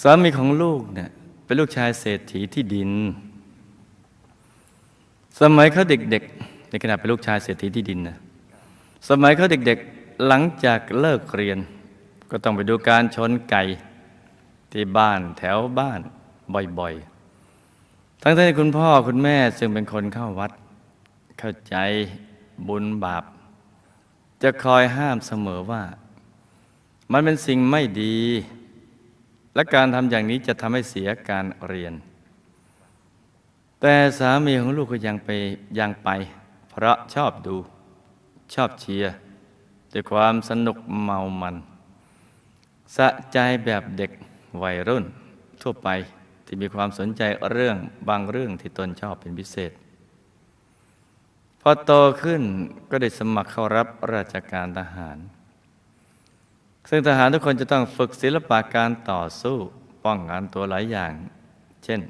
สามีของลูกเนี่ยเป็นลูกชายเศรษฐีที่ดิน สมัยเขาเด็กๆในขณะเป็นลูกชายเศรษฐีที่ดินนะสมัยเขาเด็กๆหลังจากเลิกเรียน ก็ต้องไปดูการชนไก่ที่บ้านแถวบ้านบ่อยๆ ทั้งที่คุณพ่อคุณแม่ซึ่งเป็นคนเข้าวัด เข้าใจบุญบาป จะคอยห้ามเสมอว่า มันเป็นสิ่งไม่ดี และการทำอย่างนี้จะทำให้เสียการเรียน แต่สามีของลูกก็ยังไปยังไป เพราะชอบดู ชอบเชียร์ด้วยความสนุกเมามัน สะใจแบบเด็กวัยรุ่น ทั่วไปที่มีความสนใจเรื่องบางเรื่องที่ตนชอบเป็นพิเศษ พอโตขึ้นก็ได้สมัครเข้ารับราชการทหาร ซึ่งทหารทุกคนจะต้องฝึกศิลปะการต่อสู้ป้องกันตัวหลายอย่าง เช่น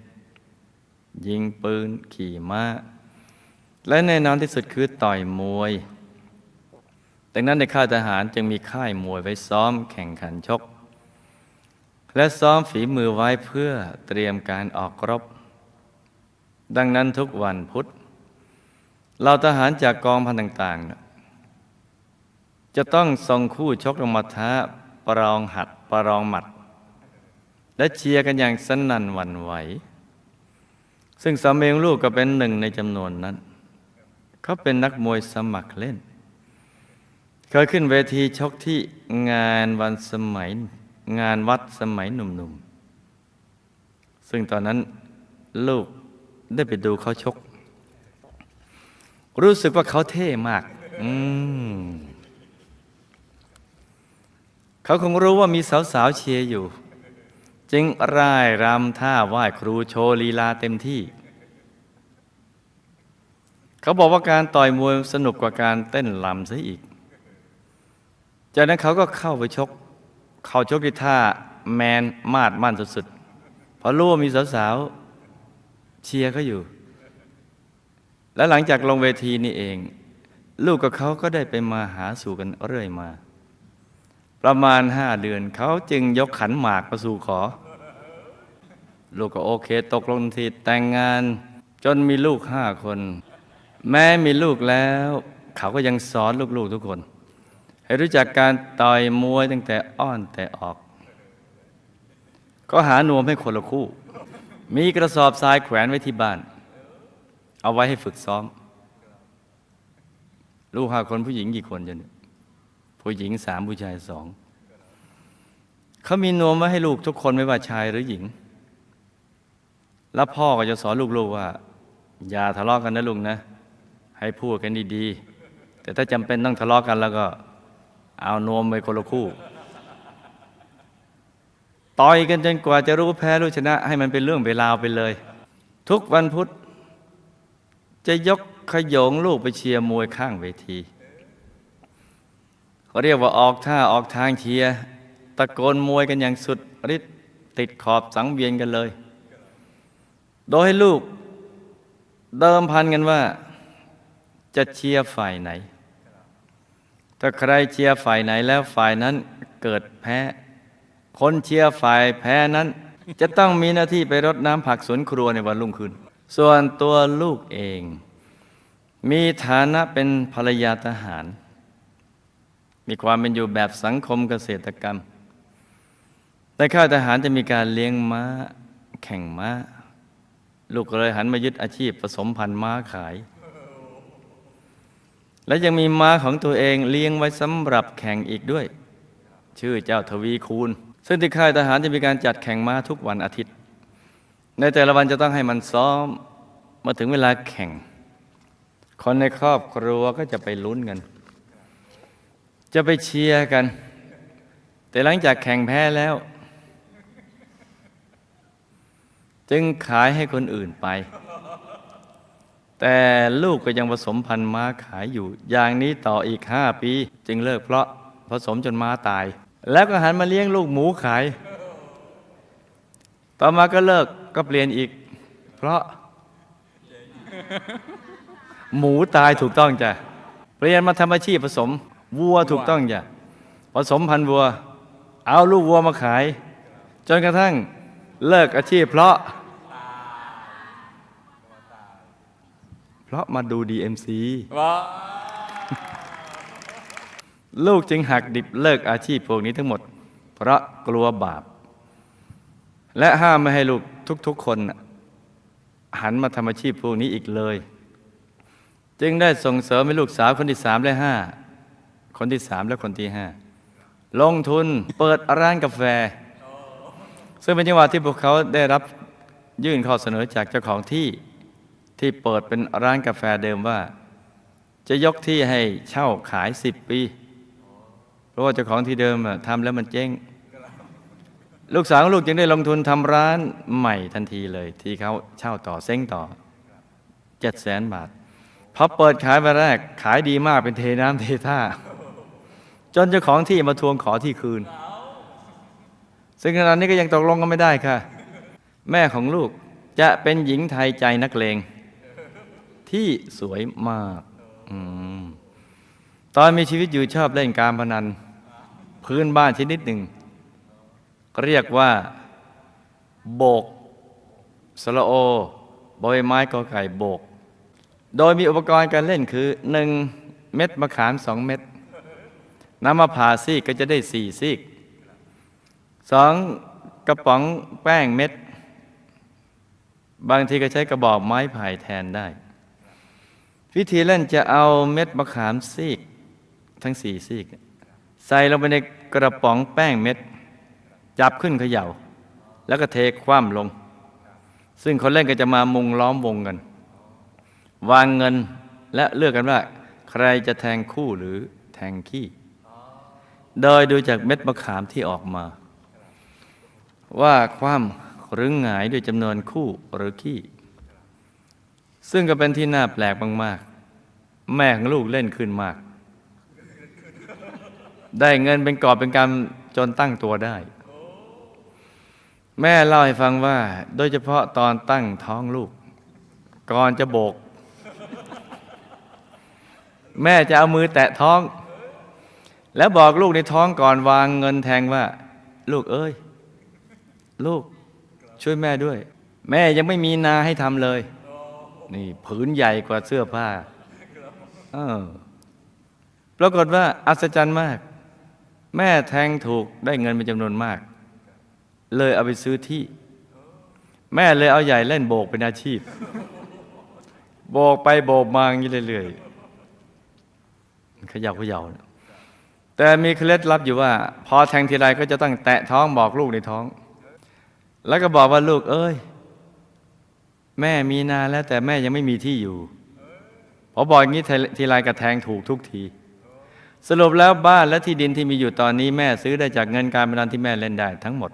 ยิงปืนขี่ม้า และแน่นอนที่สุดคือต่อยมวย ดังนั้นในค่ายทหารจึงมีค่ายมวยไว้ซ้อมแข่งขันชก และซ้อมฝีมือไว้เพื่อเตรียมการออกรบ ดังนั้นทุกวันพุธเราทหารจากกองพันต่างๆ จะต้องส่งคู่ชกลงมาท้าประองหัดประลองหมัด และเชียร์กันอย่างสนั่นหวั่นไหว ซึ่งสามีของลูกก็เป็นหนึ่งในจำนวนนั้น เขาเป็นนักมวยสมัครเล่น เคยขึ้นเวทีชกที่งานวันสมัยงานวัดสมัยหนุ่มๆ ซึ่งตอนนั้นลูกได้ไปดูเขาชก รู้สึกว่าเขาเท่มาก อืม เขาคงรู้ว่ามีสาวๆเชียร์อยู่ จึงร่ายรำท่าไหว้ครูโชว์ลีลาเต็มที่ เขาบอกว่าการต่อยมวยสนุกกว่าการเต้นลำซะอีก จากนั้นเขาก็เข้าไปชก เข้าชกที่ท่าแมนมาดมั่นสุดๆเพราะรู้ว่ามีสาวๆเชียร์เขาอยู่ และหลังจากลงเวทีนี่เอง ลูกกับเขาก็ได้ไปมาหาสู่กันเรื่อยมา ประมาณห้าเดือน เขาจึงยกขันหมากมาสู่ขอ ลูกก็โอเค ตกลงทีแต่งงาน จนมีลูกห้าคน แม้มีลูกแล้ว เขาก็ยังสอนลูกๆทุกคน ให้รู้จักการต่อยมวยตั้งแต่อ้อนแต่ออก ก็หานวมให้คนละคู่ มีกระสอบทรายแขวนไว้ที่บ้าน เอาไว้ให้ฝึกซ้อม ลูกห้าคนผู้หญิงกี่คนจะเนี่ย ผู้หญิงสามผู้ชายสองเขามีนวมไว้ให้ลูกทุกคนไม่ว่าชายหรือหญิง แล้วพ่อก็จะสอนลูกๆว่า อย่าทะเลาะกันนะลุงนะ ให้พูดกันดีๆ แต่ถ้าจำเป็นต้องทะเลาะกันแล้วก็ เอานวมไปคนละคู่ต่อยกันจนกว่าจะรู้แพ้รู้ชนะ ให้มันเป็นเรื่องเวลาไปเลย ทุกวันพุธจะยกขยงลูกไปเชียร์มวยข้างเวที เรียกว่าออกท่าออกทางเชียร์ตะโกนมวยกันอย่างสุดฤทธิ์ติดขอบสังเวียนกันเลย โดยให้ลูกเดิมพันกันว่า จะเชียร์ฝ่ายไหน ถ้าใครเชียร์ฝ่ายไหนแล้วฝ่ายนั้นเกิดแพ้ คนเชียร์ฝ่ายแพ้นั้น จะต้องมีหน้าที่ไปรดน้ำผักสวนครัวในวันรุ่งขึ้น ส่วนตัวลูกเอง มีฐานะเป็นภรรยาทหาร มีความเป็นอยู่แบบสังคมเกษตรกรรมในค่าทหารจะมีการเลี้ยงม้า แข่งม้า ลูกเลยหันมายึดอาชีพผสมพันธุ์ม้าขาย และยังมีม้าของตัวเองเลี้ยงไว้สำหรับแข่งอีกด้วย ชื่อเจ้าทวีคูณ ซึ่งที่ค่ายทหารจะมีการจัดแข่งม้าทุกวันอาทิตย์ ในแต่ละวันจะต้องให้มันซ้อมมาถึงเวลาแข่ง คนในครอบครัวก็จะไปลุ้นกัน จะไปเชียร์กัน แต่หลังจากแข่งแพ้แล้ว จึงขายให้คนอื่นไป แต่ลูกก็ยังผสมพันธุ์ม้าขายอยู่ อย่างนี้ต่ออีกห้าปี จึงเลิกเพราะผสมจนม้าตาย แล้วก็หันมาเลี้ยงลูกหมูขาย ต่อมาก็เลิกก็เปลี่ยนอีก เพราะ หมูตายถูกต้องจ้ะเปลี่ยนมาทำอาชีพผสม วัวถูกต้องจ้ะผสมพันธุ์วัว เอาลูกวัวมาขาย จนกระทั่งเลิกอาชีพเพราะ เพราะมาดู DMC ว้าลูกจึงหักดิบเลิกอาชีพพวกนี้ทั้งหมด เพราะกลัวบาป และห้ามไม่ให้ลูกทุกๆคนน่ะหันมาทำอาชีพพวกนี้อีกเลย จึงได้ส่งเสริมให้ลูกสาวคนที่สามและห้า คนที่สามและคนที่ห้าลงทุนเปิดร้านกาแฟ ซึ่งเป็นจังหวะที่พวกเขาได้รับยื่นข้อเสนอจากเจ้าของที่ที่เปิดเป็นร้านกาแฟเดิมว่า จะยกที่ให้เช่าขายสิบปี เพราะว่าเจ้าของที่เดิมอะทำแล้วมันเจ๊ง ลูกสาวของลูกจึงได้ลงทุนทำร้านใหม่ทันทีเลย ที่เขาเช่าต่อเซ้งต่อเจ็ดแสนบาทพอเปิดขายวันแรกขายดีมากเป็นเทน้ำเทท่า จนเจ้าของที่มาทวงขอที่คืน ซึ่งขณะนี้ก็ยังตกลงกันไม่ได้ค่ะ แม่ของลูกจะเป็นหญิงไทยใจนักเลง ที่สวยมากอมตอนมีชีวิตอยู่ชอบเล่นการพนัน พื้นบ้านชนิดหนึ่ง เรียกว่า โบกสระโอบอยไม้กอไก่โบก โดยมีอุปกรณ์การเล่นคือ1เม็ดมะขามสองเม็ด น้ำมาผ่าซีกก็จะได้สี่ซีกสองกระป๋องแป้งเม็ด บางทีก็ใช้กระบอกไม้ไผ่แทนได้ วิธีเล่นจะเอาเม็ดมะขามซีก ทั้งสี่ซีก ใส่ลงไปในกระป๋องแป้งเม็ด จับขึ้นเขย่า แล้วก็เทคว่ำลง ซึ่งคนเล่นก็จะมามุงล้อมวงกัน วางเงินและเลือกกันว่า ใครจะแทงคู่หรือแทงขี้ โดยดูจากเม็ดมะขามที่ออกมา ว่าความหรือหงายด้วยจำนวนคู่หรือขี้ ซึ่งก็เป็นที่น่าแปลกมากๆ แม่ของลูกเล่นขึ้นมาก ได้เงินเป็นกอบเป็นกำจนตั้งตัวได้ แม่เล่าให้ฟังว่า โดยเฉพาะตอนตั้งท้องลูก ก่อนจะโบก แม่จะเอามือแตะท้อง แล้วบอกลูกในท้องก่อนวางเงินแทงว่า ลูกเอ้ย ลูกช่วยแม่ด้วย แม่ยังไม่มีนาให้ทำเลย นี่ผืนใหญ่กว่าเสื้อผ้าเออปรากฏว่า อัศจรรย์มาก แม่แทงถูกได้เงินเป็นจำนวนมาก เลยเอาไปซื้อที่ แม่เลยเอาใหญ่เล่นโบกเป็นอาชีพ โบกไปโบกมาอย่างนี้เรื่อยๆขย่าเขย่านะ แต่มีเคล็ดลับอยู่ว่า พอแทงทีไรก็จะต้องแตะท้องบอกลูกในท้อง แล้วก็บอกว่าลูกเอ้ย แม่มีนาแล้วแต่แม่ยังไม่มีที่อยู่พอบอกอย่างนี้ทีไรกระแทงถูกทุกที สรุปแล้วบ้านและที่ดินที่มีอยู่ตอนนี้แม่ซื้อได้จากเงินการพนันที่แม่เล่นได้ทั้งหมด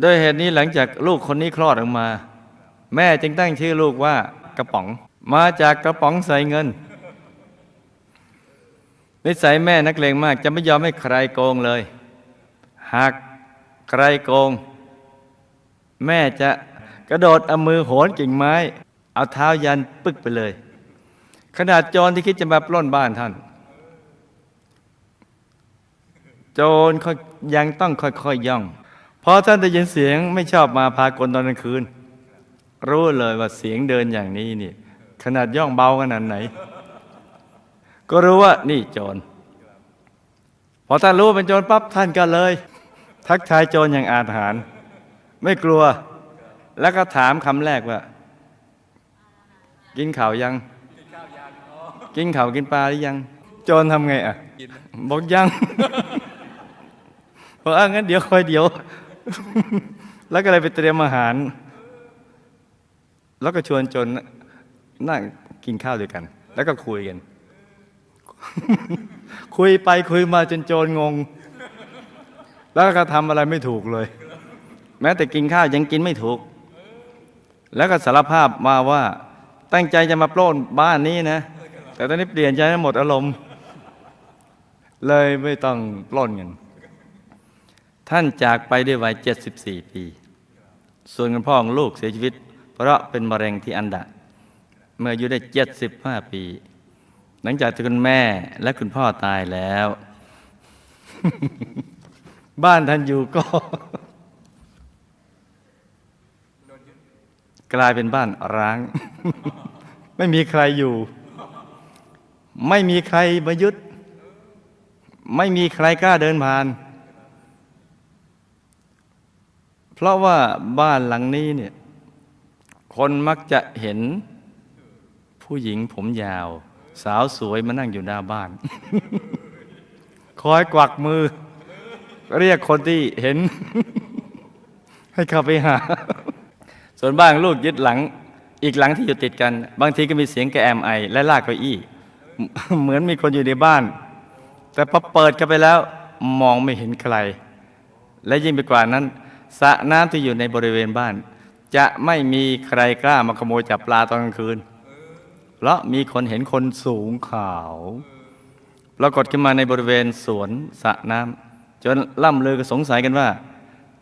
โดยเหตุนี้หลังจากลูกคนนี้คลอดออกมา แม่จึงตั้งชื่อลูกว่ากระป๋อง มาจากกระป๋องใส่เงิน นิสัยแม่นักเลงมาก จะไม่ยอมให้ใครโกงเลย หากใครโกง แม่จะกระโดดเอามือโหนกิ่งไม้ เอาเท้ายันปึกไปเลย ขนาดโจรที่คิดจะมาปล้นบ้านท่าน โจรเขายังต้องค่อยๆยย่องพอท่านได้ยินเสียงไม่ชอบมาพากลตอนกลางคืน รู้เลยว่าเสียงเดินอย่างนี้นี่ ขนาดย่องเบาขนาดไหน ก็รู้ว่านี่โจร พอท่านรู้ว่าเป็นโจรปั๊บท่านก็เลย ทักทายโจรอย่างอาถรรพ์ไม่กลัว แล้วก็ถามคำแรกว่า กินข่าวยัง กินข่าวกินปลาหรือยัง โจรทำไงอะ บอกยังบอกอะงั้นเดี๋ยวคอยเดี๋ยว แล้วก็เลยไปเตรียมอาหาร แล้วก็ชวนจรนั่งกินข้าวด้วยกัน แล้วก็คุยกัน คุยไปคุยมาจนโจรงง แล้วก็ทำอะไรไม่ถูกเลย แม้แต่กินข้าวยังกินไม่ถูก แล้วก็สารภาพมาว่า ตั้งใจจะมาปล้นบ้านนี้นะ แต่ตอนนี้เปลี่ยนใจหมดอารมณ์ เลยไม่ต้องปล้นกันท่านจากไปด้วยวัย 74 ปี ส่วนคุณพ่อของลูกเสียชีวิต เพราะเป็นมะเร็งที่อันดะ เมื่ออายุได้ 75 ปี หลังจากที่คุณแม่และคุณพ่อตายแล้ว บ้านท่านอยู่ก็ กลายเป็นบ้านร้าง ไม่มีใครอยู่ ไม่มีใครมายึดไม่มีใครกล้าเดินผ่าน เพราะว่าบ้านหลังนี้เนี่ย คนมักจะเห็นผู้หญิงผมยาว สาวสวยมานั่งอยู่หน้าบ้าน คอยกวักมือ เรียกคนที่เห็น ให้เข้าไปหา ส่วนบ้านลูกยึดหลัง อีกหลังที่อยู่ติดกัน บางทีก็มีเสียงแกแอมไอ และลากเก้าอี้ เหมือนมีคนอยู่ในบ้าน แต่พอเปิดกันไปแล้ว มองไม่เห็นใคร และยิ่งไปกว่านั้นสระน้ำที่อยู่ในบริเวณบ้าน จะไม่มีใครกล้ามาขโมยจับปลาตอนกลางคืน เพราะมีคนเห็นคนสูงขาวปรากฏขึ้นมาในบริเวณสวนสระน้ำจนล่ำลือก็สงสัยกันว่า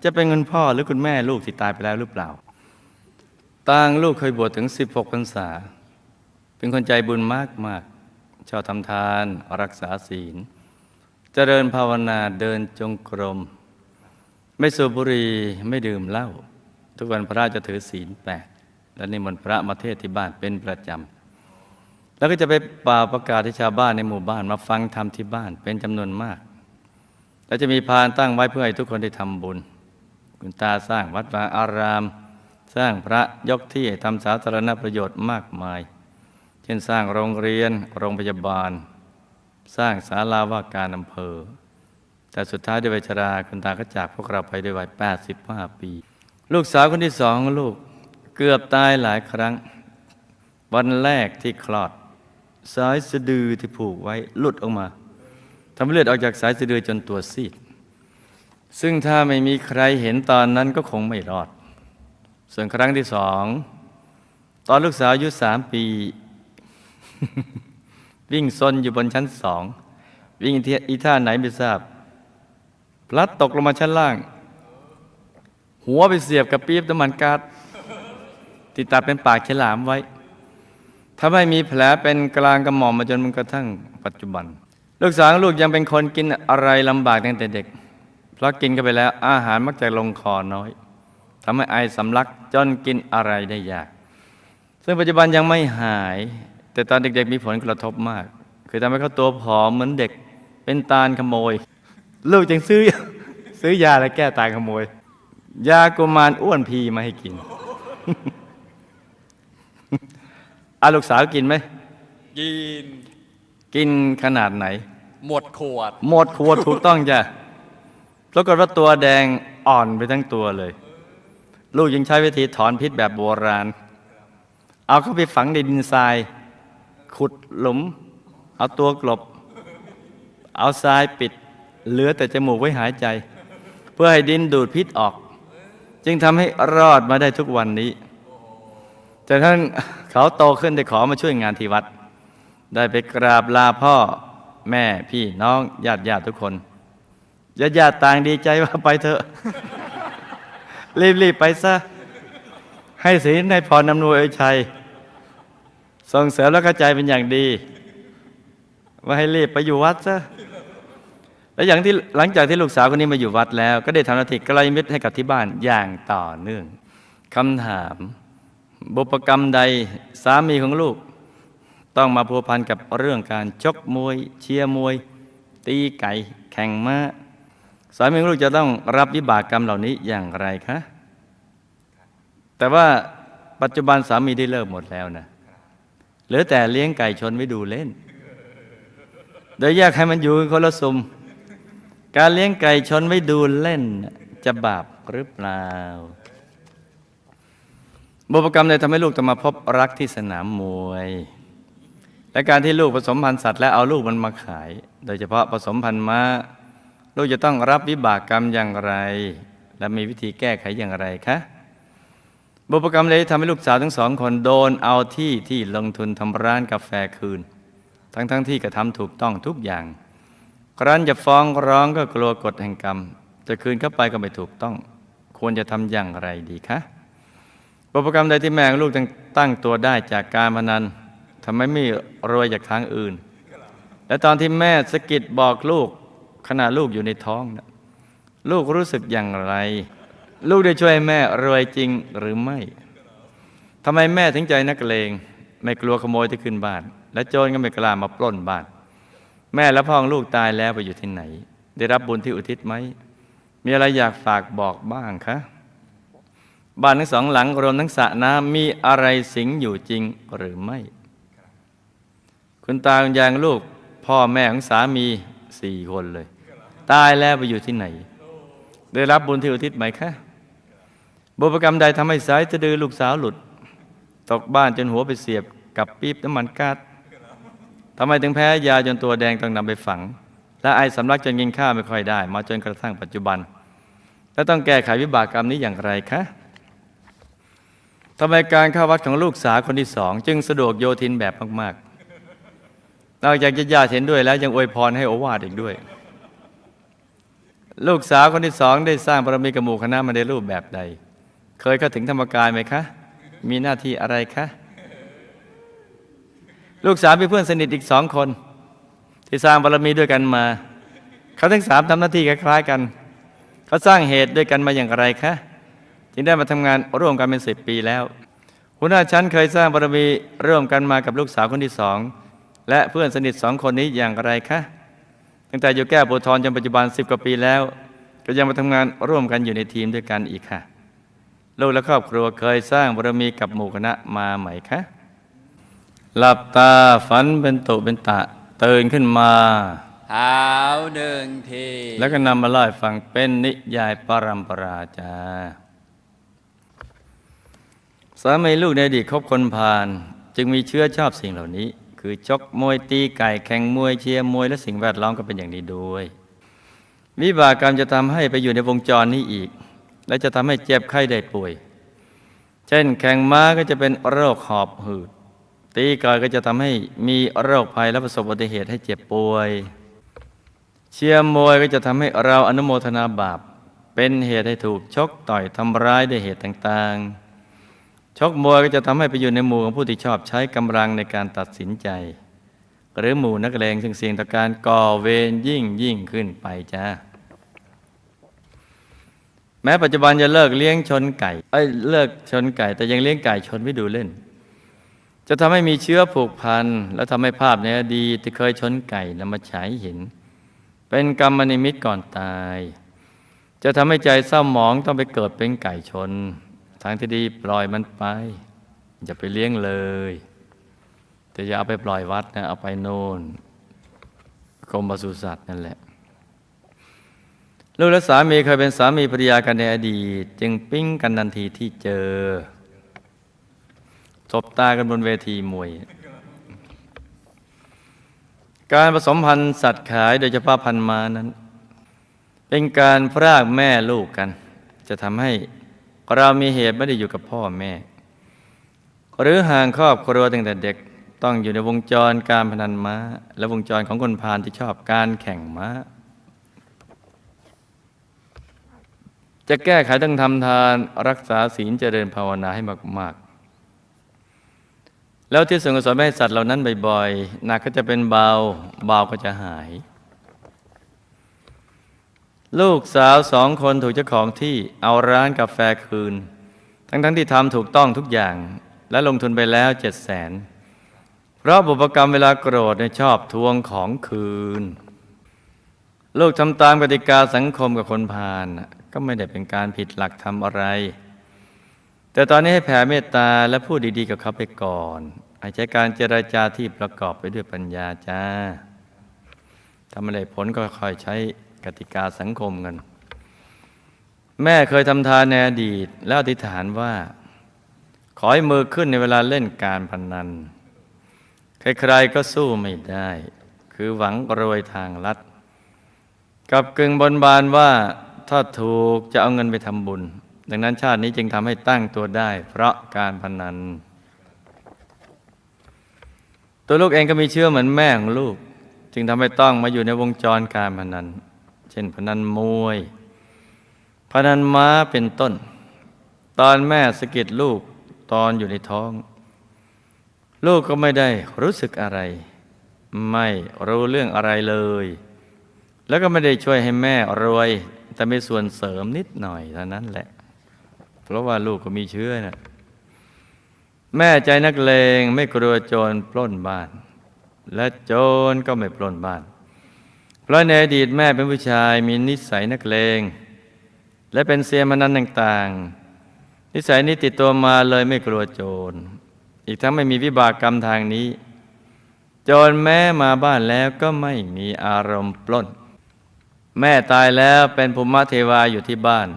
จะเป็นเงินพ่อหรือคุณแม่ลูกที่ตายไปแล้วหรือเปล่าต่างลูกเคยบวชถึง 16พรรษา เป็นคนใจบุญมากมากชอบทำทานรักษาศีล เจริญภาวนาเดินจงกรม ไม่สูบบุหรี่ไม่ดื่มเหล้าทุกวันพระจะถือศีลแปดและนิมนต์พระมาเทศที่บ้านเป็นประจำ แล้วก็จะไปป่าประกาศให้ชาวบ้านในหมู่บ้านมาฟังธรรมที่บ้านเป็นจำนวนมาก แล้วจะมีพานตั้งไว้เพื่อให้ทุกคนได้ทำบุญ คุณตาสร้างวัดวาอาราม สร้างพระยกที่ให้ทำสาธารณประโยชน์มากมาย เช่นสร้างโรงเรียน โรงพยาบาล สร้างศาลาว่าการอำเภอ แต่สุดท้ายด้วยวัยชราคุณตาก็จากพวกเราไปด้วยวัย 85 ปี ลูกสาวคนที่สองลูกเกือบตายหลายครั้ง วันแรกที่คลอด สายสะดือที่ผูกไว้หลุดออกมาทำให้เลือดออกจากสายสะดือจนตัวซีด ซึ่งถ้าไม่มีใครเห็นตอนนั้นก็คงไม่รอด ส่วนครั้งที่สอง ตอนลูกสาวอายุสามปี วิ่งซนอยู่บนชั้นสอง วิ่งอีท่าไหนไม่ทราบ พลัดตกลงมาชั้นล่าง หัวไปเสียบกับปี๊บน้ำมันก๊าซที่ตัดเป็นปากฉลามไว้ ถ้าไม่มีแผลเป็นกลางกระหม่อมมาจนมันกระทั่งปัจจุบัน ลูกสาวลูกยังเป็นคนกินอะไรลำบากตั้งแต่เด็ก เพราะกินเข้าไปแล้วอาหารมักจะลงคอน้อยทำให้ไอสำลักจนกินอะไรได้ยาก ซึ่งปัจจุบันยังไม่หาย แต่ตอนเด็กๆมีผลกระทบมาก คือทำให้เขาตัวผอมเหมือนเด็กเป็นตาลขโมย ลูกจึงซื้อซื้อยาและแก้ตาลขโมย ยากุมารอ้วนพีมาให้กิน อาลูกสาวกินไหม กิน กินขนาดไหน หมดขวด หมดขวดถูกต้องจ้ะปรากฏว่าตัวแดงอ่อนไปทั้งตัวเลย ลูกยังใช้วิธีถอนพิษแบบโบราณ เอาเข้าไปฝังในดินทราย ขุดหลุม เอาตัวกลบ เอาทรายปิด เหลือแต่จมูกไว้หายใจ เพื่อให้ดินดูดพิษออก จึงทำให้รอดมาได้ทุกวันนี้แต่ท่าน เขาโตขึ้นได้ขอมาช่วยงานที่วัด ได้ไปกราบลาพ่อแม่พี่น้องญาติญาติทุกคนญาติญาติต่างดีใจว่าไปเถอะ รีบๆไปซะ ให้ศีลให้พรนำนวยอชัยส่งเสริมและเข้าใจเป็นอย่างดี ว่าให้รีบไปอยู่วัดซะและอย่างที่หลังจากที่ลูกสาวคนนี้มาอยู่วัดแล้ว ก็ได้ทำหน้าที่ใกลมิตรให้กับที่บ้านอย่างต่อเนื่องคำถาม บุพกรรมใดสามีของลูก ต้องมาพัวพันกับเรื่องการชกมวย เชียร์มวย ตีไก่แข่งม้าสามีของลูกจะต้องรับวิบากกรรมเหล่านี้อย่างไรคะแต่ว่าปัจจุบันสามีได้เลิกหมดแล้วนะเหลือแต่เลี้ยงไก่ชนไว้ดูเล่น โดยแยกให้มันอยู่คนละซุม การเลี้ยงไก่ชนไว้ดูเล่น จะบาปหรือเปล่า บุพกรรมใดทำให้ลูกต้องมาพบรักที่สนามมวย และการที่ลูกผสมพันธุ์สัตว์และเอาลูกมันมาขาย โดยเฉพาะผสมพันธุ์ม้า ลูกจะต้องรับวิบากกรรมอย่างไร และมีวิธีแก้ไขอย่างไรคะบุพกรรมใดทำให้ลูกสาวทั้งสองคนโดนเอาที่ที่ลงทุนทำร้านกาแฟคืน ทั้งๆทที่กระทำถูกต้องทุกอย่าง ครั้นจะฟ้องร้องก็กลัวกฎแห่งกรรม จะคืนเข้าไปก็ไม่ถูกต้อง ควรจะทำอย่างไรดีคะ บุพกรรมใดที่แม่งลูกตั้งตัวได้จากการพนันทำไมไม่รวยจากทางอื่น และตอนที่แม่สะกิดบอกลูกขณะลูกอยู่ในท้องนะลูกรู้สึกอย่างไร ลูกได้ช่วยแม่รวยจริงหรือไม่ทำไมแม่ถึงใจนักเลง ไม่กลัวขโมยที่ขึ้นบ้าน และโจรก็ไม่กล้ามาปล้นบ้าน แม่และพ่อของลูกตายแล้วไปอยู่ที่ไหน ได้รับบุญที่อุทิศไหม มีอะไรอยากฝากบอกบ้างคะ บ้านทั้งสองหลังรวมทั้งสระน้ำมีอะไรสิงอยู่จริงหรือไม่ คุณตาคุณยายของลูก พ่อแม่ของสามีสี่คนเลย ตายแล้วไปอยู่ที่ไหน ได้รับบุญที่อุทิศไหมคะบุพกรรมใดทำให้สายสะดือลูกสาวหลุด ตกบ้านจนหัวไปเสียบกับปี๊บน้ำมันก๊าซทำไมถึงแพ้ยาจนตัวแดงต้องนำไปฝัง และไอสำลักจนกินข้าวไม่ค่อยได้ มาจนกระทั่งปัจจุบัน แล้วต้องแก้ไขวิบากกรรมนี้อย่างไรคะ ทำไมการเข้าวัดของลูกสาวคนที่สอง จึงสะดวกโยทินแบบมากๆนอกจากจะญาติเห็นด้วยแล้วยังอวยพรให้โอวาทอีกด้วย ลูกสาวคนที่สองได้สร้างบารมีกับหมู่คณะมาในรูปแบบใด เคยเข้าถึงธรรมกายไหมคะ มีหน้าที่อะไรคะ ลูกสาวมีเพื่อนสนิทอีกสองคน ที่สร้างบารมีด้วยกันมา เขาทั้งสามทำหน้าที่คล้ายๆกัน เขาสร้างเหตุด้วยกันมาอย่างไรคะ จึงได้มาทำงานร่วมกันเป็นสิบปีแล้วหัวหน้าชั้นเคยสร้างบารมีร่วมกันมากับลูกสาวคนที่สองและเพื่อนสนิทสองคนนี้อย่างไรคะตั้งแต่อยู่แก้วโพธิ์ทองจนปัจจุบันสิบกว่าปีแล้ว ก็ยังมาทำงานร่วมกันอยู่ในทีมด้วยกันอีกค่ะลูกและครอบครัวเคยสร้างบารมีกับหมู่คณะมาไหมคะหลับตาฝันเป็นตุเป็นตะตื่นขึ้นมาเท้าหนึ่งที แล้วก็นำมาเล่าให้ฟังเป็นนิยายปรัมปราจา สามีลูกในอดีตคบคนพาลจึงมีเชื้อชอบสิ่งเหล่านี้ คือชกมวยตีไก่แข่งมวยเชียร์มวยและสิ่งแวดล้อมก็เป็นอย่างนี้ด้วยวิบากกรรมจะทำให้ไปอยู่ในวงจรนี้อีก และจะทำให้เจ็บไข้ได้ป่วย เช่น แข่งม้าก็จะเป็นโรคหอบหืด ตีไก่ก็จะทำให้มีโรคภัยและประสบอุบัติเหตุให้เจ็บป่วย เชียร์มวยก็จะทำให้เราอนุโมทนาบาป เป็นเหตุให้ถูกชกต่อยทำร้ายด้วยเหตุต่างๆ ชกมวยก็จะทำให้ไปอยู่ในหมู่ของผู้ที่ชอบใช้กำลังในการตัดสินใจ หรือหมู่นักเลงซึ่งเสี่ยงต่อการก่อเวรยิ่งยิ่งขึ้นไปจ้าแม้ปัจจุบันจะเลิกเลี้ยงชนไก่เอ้ยเลิกชนไก่ แต่ยังเลี้ยงไก่ชนไว้ดูเล่น จะทำให้มีเชื้อผูกพันและทำให้ภาพในอดีตที่เคยชนไก่นำมาฉายให้เห็น เป็นกรรมนิมิตก่อนตาย จะทำให้ใจเศร้าหมองต้องไปเกิดเป็นไก่ชน ทางที่ดีปล่อยมันไป อย่าไปเลี้ยงเลย แต่อย่าเอาไปปล่อยวัดนะเอาไปโน่นกรมปศุสัตว์นั่นแหละ ลูกและสามีเคยเป็นสามีภรรยากันในอดีต จึงปิ้งกันทันทีที่เจอสบตากันบนเวทีมวย การผสมพันธุ์สัตว์ขายโดยเฉพาะพันธุ์มานั้น เป็นการพรากแม่ลูกกัน จะทำให้ เรามีเหตุไม่ได้อยู่กับพ่อแม่ หรือห่างครอบครัวตั้งแต่เด็กต้องอยู่ในวงจรการพนันม้า และวงจรของคนพาลที่ชอบการแข่งม้า จะแก้ไขต้องทำทานรักษาศีลเจริญภาวนาให้มาก ๆ แล้วที่ส่วนกุศลให้สัตว์เหล่านั้นบ่อยๆหนักก็จะเป็นเบาเบาก็จะหาย ลูกสาวสองคนถูกเจ้าของที่เอาร้านกาแฟคืน ทั้งๆทที่ทำถูกต้องทุกอย่าง และลงทุนไปแล้วเจ็ดแสนเพราะบุพกรรมเวลาโกรธเนี่ยชอบทวงของคืน ลูกทำตามกติกาสังคมกับคนพาลก็ไม่ได้เป็นการผิดหลักทำอะไร แต่ตอนนี้ให้แผ่เมตตาและพูดดีๆกับเขาไปก่อนให้ใช้การเจรจาที่ประกอบไปด้วยปัญญาจ้าทำอะไรผลก็ค่อยใช้ กติกาสังคมกัน แม่เคยทำทานในอดีต แล้วอธิษฐานว่า ขอให้มือขึ้นในเวลาเล่นการพนนัน ใครๆก็สู้ไม่ได้ คือหวังรวยทางลัด กับกึ่งบนบานว่าถ้าถูกจะเอาเงินไปทำบุญ ดังนั้นชาตินี้จึงทำให้ตั้งตัวได้ เพราะการพนัน ตัวลูกเองก็มีเชื่อเหมือนแม่ของลูกจึงทำให้ต้องมาอยู่ในวงจรการพนัน เช่นพนันมวย พนันม้าเป็นต้น ตอนแม่สะกิดลูกตอนอยู่ในท้อง ลูกก็ไม่ได้รู้สึกอะไร ไม่รู้เรื่องอะไรเลย แล้วก็ไม่ได้ช่วยให้แม่รวย แต่ไม่ส่วนเสริมนิดหน่อยเท่านั้นแหละ เพราะว่าลูกก็มีเชื้อนะแม่ใจนักเลงไม่กลัวโจรปล้นบ้าน และโจรก็ไม่ปล้นบ้าน ราะในอดีตแม่เป็นผู้ชายมีนิสัยนักเลง และเป็นเซียนมนันต่างๆ นิสัยนี้ติดตัวมาเลยไม่กลัวโจร อีกทั้งไม่มีวิบากกรรมทางนี้ โจรแม้มาบ้านแล้วก็ไม่มีอารมณ์ปล้น แม่ตายแล้วเป็นภูมิเทวาอยู่ที่บ้าน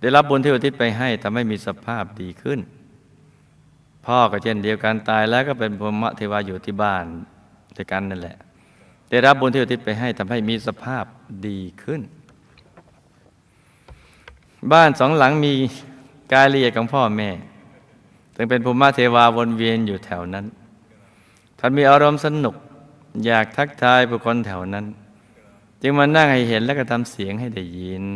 ได้รับบุญที่อุทิศไปให้ทำให้มีสภาพดีขึ้น พ่อก็เช่นเดียวกันตายแล้วก็เป็นภูมิเทวาอยู่ที่บ้านด้วยกันนั่นแหละ ได้รับบุญที่อุทิศไปให้ทำให้มีสภาพดีขึ้น บ้านสองหลังมีกายละเอียดของพ่อแม่ถึงเป็นภูมิเทวาวนเวียนอยู่แถวนั้นท่านมีอารมณ์สนุกอยากทักทายผู้คนแถวนั้น จึงมานั่งให้เห็นและก็ทำเสียงให้ได้ยิน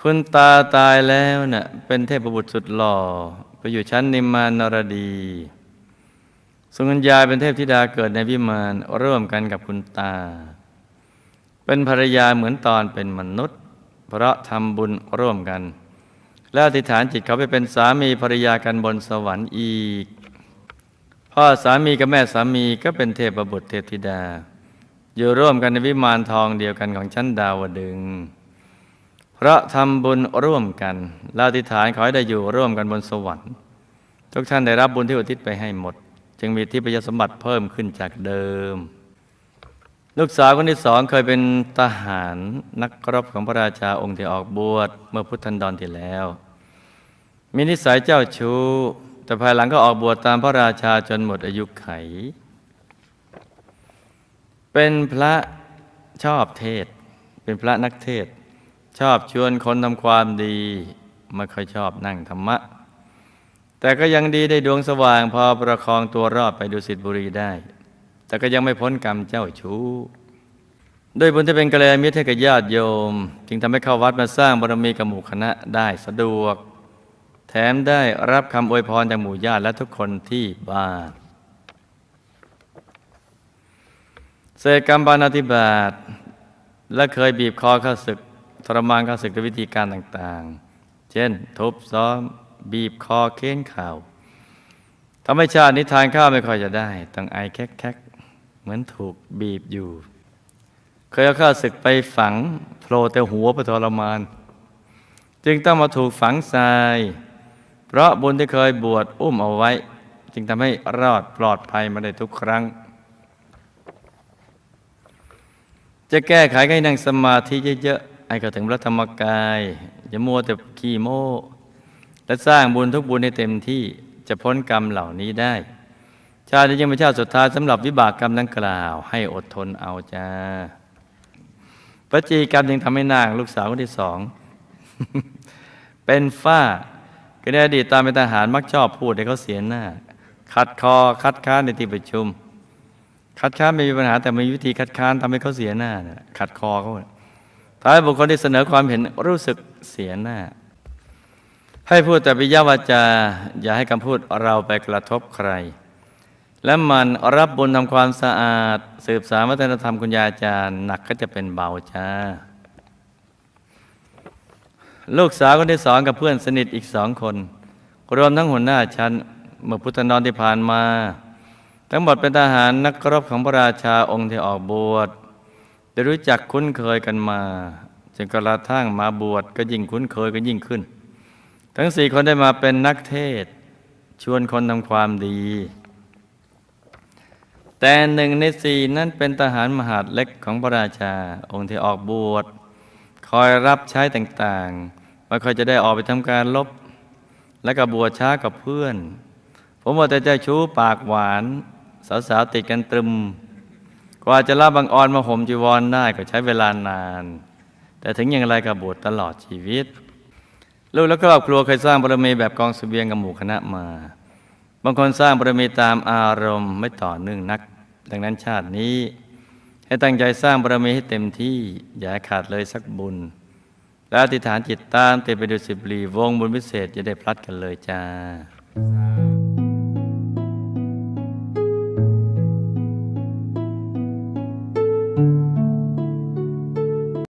คุณตาตายแล้วนะ่ะเป็นเทพบุตรสุดหล่อ ไปอยู่ชั้นนิมมานนรดี ส่วนคุณยายเป็นเทพธิดาเกิดในวิมานร่วมกันกับคุณตา เป็นภรรยาเหมือนตอนเป็นมนุษย์ เพราะทำบุญร่วมกัน แล้วอธิษฐานจิตเขาไปเป็นสามีภรรยากันบนสวรรค์อีก พ่อสามีกับแม่สามีก็เป็นเทพบุตรเทพธิดา อยู่ร่วมกันในวิมานทองเดียวกันของชั้นดาวดึงเพราะทำบุญร่วมกันแล้วอธิษฐานขอให้ได้อยู่ร่วมกันบนสวรรค์ ทุกท่านได้รับบุญที่อุทิศไปให้หมด จึงมีที่ประยสมบัติเพิ่มขึ้นจากเดิม ลูกสาวคนที่สองเคยเป็นทหารนักรบของพระราชาองค์ที่ออกบวชเมื่อพุทธันดรที่แล้ว มีนิสัยเจ้าชู้ แต่ภายหลังก็ออกบวชตามพระราชาจนหมดอายุไข เป็นพระชอบเทศ เป็นพระนักเทศ ชอบชวนคนทำความดี ไม่ค่อยชอบนั่งธรรมะ แต่ก็ยังดีได้ดวงสว่างพอประคองตัวรอดไปดูสิทธิบุรีได้ แต่ก็ยังไม่พ้นกรรมเจ้าชู้ด้วยบุญที่เป็นกัลยาณมิตรให้กับญาติโยม จึงทำให้เข้าวัดมาสร้างบารมีกับหมู่คณะได้สะดวก แถมได้รับคำอวยพรจากหมู่ญาติและทุกคนที่บ้านเศษกรรมปานาธิบาตและเคยบีบคอข้าศึกทรมานข้าศึกด้วยวิธีการต่างๆ เช่น ทุบซ้อม บีบคอเค้นข่าวทำให้ชาตินิทานข้าวไม่ค่อยจะได้ ต้องไอแคกๆ เหมือนถูกบีบอยู่ เคยเอาข้าศึกไปฝังโผล่แต่หัวไปทรมาน จึงต้องมาถูกฝังทราย เพราะบุญที่เคยบวชอุ้มเอาไว้ จึงทำให้รอดปลอดภัยมาได้ทุกครั้ง จะแก้ไขให้นั่งสมาธิเยอะๆให้เข้าถึงพระธรรมกาย อย่ามัวแต่ขี้โม้ และสร้างบุญทุกบุญให้เต็มที่จะพ้นกรรมเหล่านี้ได้ ชาตินี้ยังเป็นชาติสุดท้ายสำหรับวิบากกรรมดังกล่าว ให้อดทนเอาจ้าพระจีกรรมยังทำให้นางลูกสาวคนที่สอง เป็นฝ้าก็ในอดีตตามเป็นทหารมักชอบพูดให้เขาเสียหน้าขัดคอคัดค้านในที่ประชุม คัดค้านไม่มีปัญหาแต่มีวิธีคัดค้านทำให้เขาเสียหน้านะขัดคอเขาท้ายบุคคลที่เสนอความเห็นรู้สึกเสียหน้า ให้พูดแต่ปิยวาจา อย่าให้คำพูดเราไปกระทบใคร และมันรับบุญทำความสะอาด สืบสารวัฒนธรรมคุณยาอาจารย์หนักก็จะเป็นเบาจ้า ลูกสาวคนที่สองกับเพื่อนสนิทอีกสองคน รวมทั้งหัวหน้าชั้นเมื่อพุทธนอนที่ผ่านมา ทั้งหมดเป็นทหารนักรบของพระราชาองค์ที่ออกบวชได้รู้จักคุ้นเคยกันมาจนกระทั่งมาบวชก็ยิ่งคุ้นเคยก็ยิ่งขึ้น ทั้งสี่คนได้มาเป็นนักเทศ ชวนคนทำความดี แต่หนึ่งในสี่นั้นเป็นทหารมหาดเล็กของพระราชา องค์ที่ออกบวชคอยรับใช้ต่างๆไม่คอยจะได้ออกไปทำการลบ และก็บวชช้ากับเพื่อน ผมว่าแต่เจ้าชู้ปากหวาน สาวๆติดกันตรึม กว่าจะรับบางออนมาห่มจีวรได้ก็ใช้เวลานาน แต่ถึงอย่างไรก็บวชตลอดชีวิต ลูกและครอบครัวเคยสร้างบารมีแบบกองสเสบียงกับหมู่คณะมา บางคนสร้างบารมีตามอารมณ์ไม่ต่อเนื่องนัก ดังนั้นชาตินี้ ให้ตั้งใจสร้างบารมีให้เต็มที่อย่าขาดเลยสักบุญ และอธิษฐานจิตตามเต็มไปด้วยสิบลีวงบุญพิเศษจะได้พลัดกันเลยจ้า